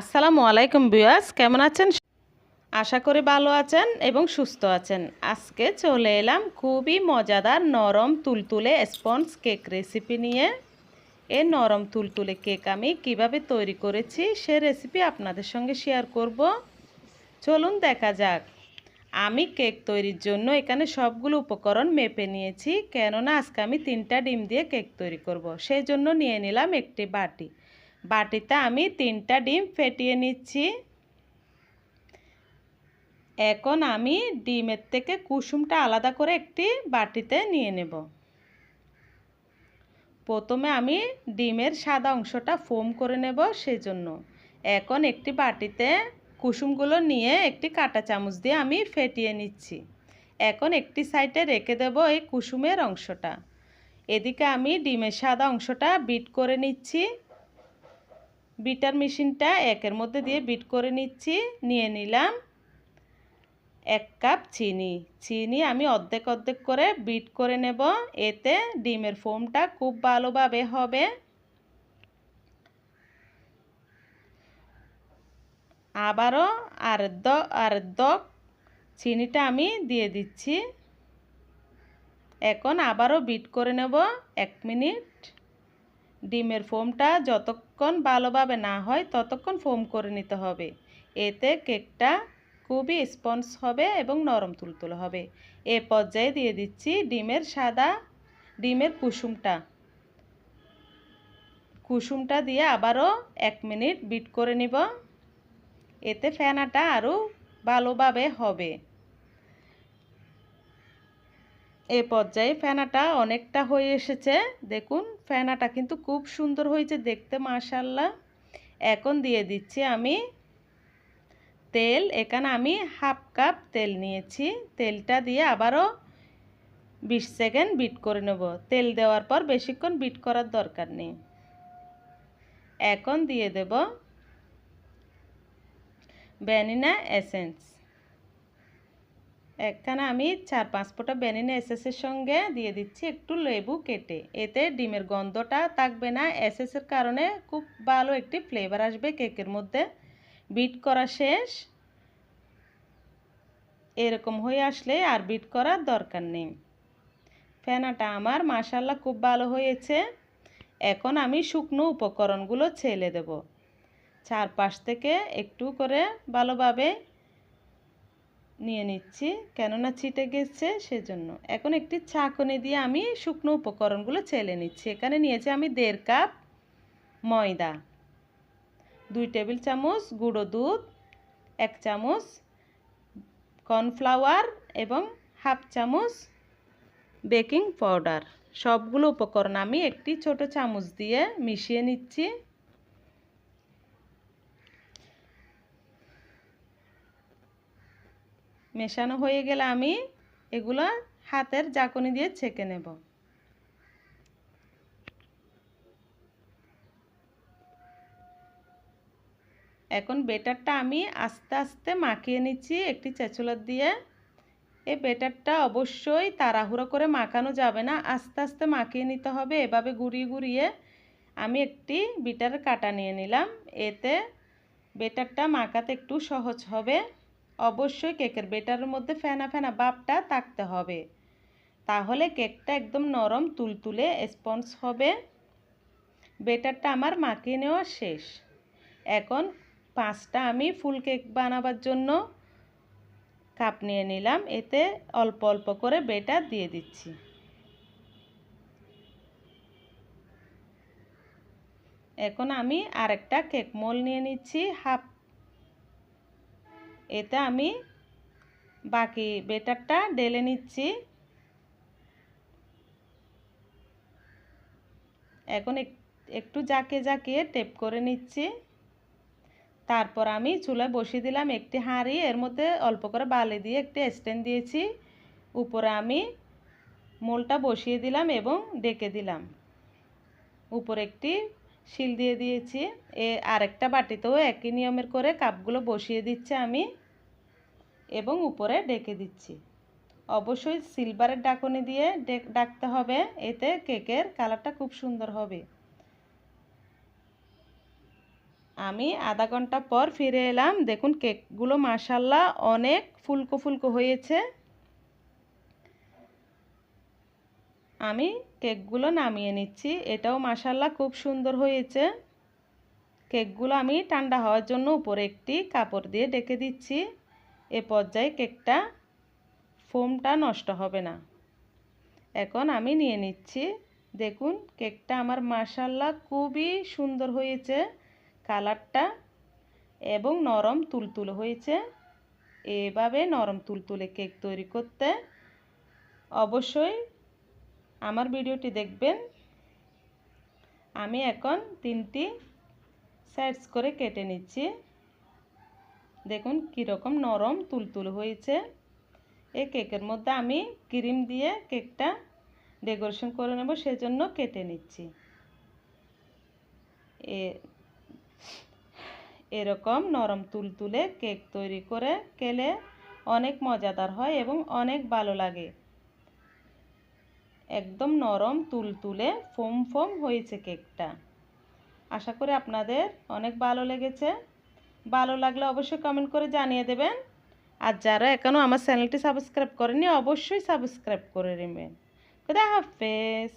আসসালামু আলাইকুম বিয়াস কেমন আছেন? আশা করি ভালো আছেন এবং সুস্থ আছেন। আজকে চলে এলাম খুবই মজাদার নরম তুলতুলে স্পঞ্জ কেক রেসিপি নিয়ে। এই নরম তুলতুলে কেক আমি কীভাবে তৈরি করেছি সে রেসিপি আপনাদের সঙ্গে শেয়ার করব। চলুন দেখা যাক। আমি কেক তৈরির জন্য এখানে সবগুলো উপকরণ মেপে নিয়েছি, কেননা আজকে আমি তিনটা ডিম দিয়ে কেক তৈরি করব। সেই জন্য নিয়ে নিলাম একটি বাটি। বাটিতে আমি তিনটা ডিম ফেটিয়ে নিচ্ছি। এখন আমি ডিমের থেকে কুসুমটা আলাদা করে একটি বাটিতে নিয়ে নেব। প্রথমে আমি ডিমের সাদা অংশটা ফোম করে নেব সেজন্য। এখন একটি বাটিতে কুসুমগুলো নিয়ে একটি কাঁটা চামচ দিয়ে আমি ফেটিয়ে নিচ্ছি। এখন একটি সাইডে রেখে দেব এই কুসুমের অংশটা। এদিকে আমি ডিমের সাদা অংশটা বিট করে নিচ্ছি। বিটার মেশিনটা একের মধ্যে দিয়ে বিট করে নিচ্ছি, নিয়ে নিলাম এক কাপ চিনি। চিনি আমি অর্ধেক অর্ধেক করে বিট করে নেব, এতে ডিমের ফোমটা খুব ভালোভাবে হবে। আবারও আর্ধ আর্ধ চিনিটা আমি দিয়ে দিচ্ছি। এখন আবারও বিট করে নেব এক মিনিট। ডিমের ফোমটা যতক্ষণ ভালোভাবে না হয় ততক্ষণ ফোম করে নিতে হবে। এতে কেকটা খুবই স্পঞ্জ হবে এবং নরম তুলতুলে হবে। এ পর্যায়ে দিয়ে দিচ্ছি ডিমের সাদা ডিমের কুসুমটা। কুসুমটা দিয়ে আবারও এক মিনিট বিট করে নিব। এতে ফেনাটা আরও ভালোভাবে হবে। এ পর্যায়ে ফেনাটা অনেকটা হয়ে এসেছে। দেখুন, ফেনাটা কিন্তু খুব সুন্দর হয়েছে দেখতে মাশাল্লাহ এখন দিয়ে দিচ্ছি আমি তেল। এখানে আমি হাফ কাপ তেল নিয়েছি। তেলটা দিয়ে আবারও বিশ সেকেন্ড বিট করে নেব। তেল দেওয়ার পর বেশিক্ষণ বিট করার দরকার নেই। এখন দিয়ে দেব ভ্যানিলা এসেন্স। এখানে আমি চার পাঁচ ফোঁটা ভ্যানিলা এসেসের সঙ্গে দিয়ে দিচ্ছি একটু লেবু কেটে। এতে ডিমের গন্ধটা থাকবে না। এসেসের কারণে খুব ভালো একটি ফ্লেভার আসবে কেকের মধ্যে। বিট করা শেষ। এরকম হয়ে আসলে আর বিট করার দরকার নেই। ফেনাটা আমার মাসাল্লা খুব ভালো হয়েছে। এখন আমি শুকনো উপকরণগুলো ছেলে দেব। চারপাশ থেকে একটু করে ভালোভাবে নিয়ে নিচ্ছি। কেননা ছিটে গেছে সেজন্য। এখন একটি ছাঁকনি দিয়ে আমি শুকনো উপকরণগুলো ছেলে নিচ্ছি। এখানে নিয়েছি আমি দেড় কাপ ময়দা, দুই টেবিল চামচ গুঁড়ো দুধ, এক চামচ কর্নফ্লাওয়ার এবং হাফ চামচ বেকিং পাউডার। সবগুলো উপকরণ আমি একটি ছোট চামচ দিয়ে মিশিয়ে নিচ্ছি। মেশানো হয়ে গেলে আমি এগুলো হাতের জাকনি দিয়ে ছেঁকে নেব। এখন বেটারটা আমি আস্তে আস্তে মাখিয়ে নিচ্ছি, একটি চেঁচুলার দিয়ে। এই বেটারটা অবশ্যই তাড়াহুড়ো করে মাখানো যাবে না, আস্তে আস্তে মাখিয়ে নিতে হবে, এভাবে গুড়িয়ে গুড়িয়ে আমি একটি বিটার কাটা নিয়ে নিলাম, এতে বেটারটা মাখাতে একটু সহজ হবে। অবশ্যই কেকের বেটারের মধ্যে ফেনা ফেনা বাপটা থাকতে হবে। তাহলে কেকটা একদম নরম তুলতুলে স্পঞ্জ হবে। বেটারটা আমার মাখিয়ে নেওয়া শেষ। এখন পাঁচটা আমি ফুল কেক বানাবার জন্য কাপ নিয়ে নিলাম। এতে অল্প অল্প করে বেটার দিয়ে দিচ্ছি। এখন আমি আরেকটা কেক মোল নিয়ে নিচ্ছি। হাফ এতে আমি বাকি বেটারটা ডেলে নিচ্ছি। এখন একটু জাকে জাকিয়ে টেপ করে নিচ্ছি। তারপর আমি চুলায় বসিয়ে দিলাম একটি হাঁড়ি, এর মধ্যে অল্প করে বালি দিয়ে একটি স্ট্যান্ড দিয়েছি। উপরে আমি মোলটা বসিয়ে দিলাম এবং ডেকে দিলাম। উপরে একটি শিল দিয়ে দিয়েছি। এ আরেকটা বাটিতেও একই নিয়মের করে কাপগুলো বসিয়ে দিচ্ছে আমি। এবং উপরে ডেকে দিচ্ছি। অবশ্যই সিলভারের ডাকনি দিয়ে ডাকতে হবে, এতে কেকের কালারটা খুব সুন্দর হবে। আমি আধা ঘণ্টা পর ফিরে এলাম। দেখুন, কেকগুলো মাসাল্লাহ অনেক ফুলকো ফুলকো হয়েছে। আমি কেকগুলো নামিয়ে নিচ্ছি। এটাও মাসাল্লাহ খুব সুন্দর হয়েছে। কেকগুলো আমি ঠান্ডা হওয়ার জন্য উপরে একটি কাপড় দিয়ে ডেকে দিচ্ছি। এ পর্যায়ে কেকটা ফোমটা নষ্ট হবে না। এখন আমি নিয়ে নিচ্ছি। দেখুন, কেকটা আমার মাসাল্লাহ খুবই সুন্দর হয়েছে। কালারটা এবং নরম তুলতুল হয়েছে। এভাবে নরম তুলতুলে কেক তৈরি করতে অবশ্যই আমার ভিডিওটি দেখবেন। আমি এখন তিনটি সাইজ করে কেটে নিচ্ছি। দেখুন কীরকম নরম তুলতুল হয়েছে। এই কেকের মধ্যে আমি ক্রিম দিয়ে কেকটা ডেকোরেশন করে নেব, সেজন্য কেটে নিচ্ছি। এ, এরকম নরম তুলতুলে কেক তৈরি করে খেলে অনেক মজাদার হয় এবং অনেক ভালো লাগে। একদম নরম তুলতুলে ফোম ফোম হয়েছে কেকটা। আশা করি আপনাদের অনেক ভালো লেগেছে। ভালো লাগলে অবশ্যই কমেন্ট করে জানিয়ে দেবেন। আর যারা এখনও আমার চ্যানেলটি সাবস্ক্রাইব করেনি অবশ্যই সাবস্ক্রাইব করে নেবেন। খুদা হাফেজ।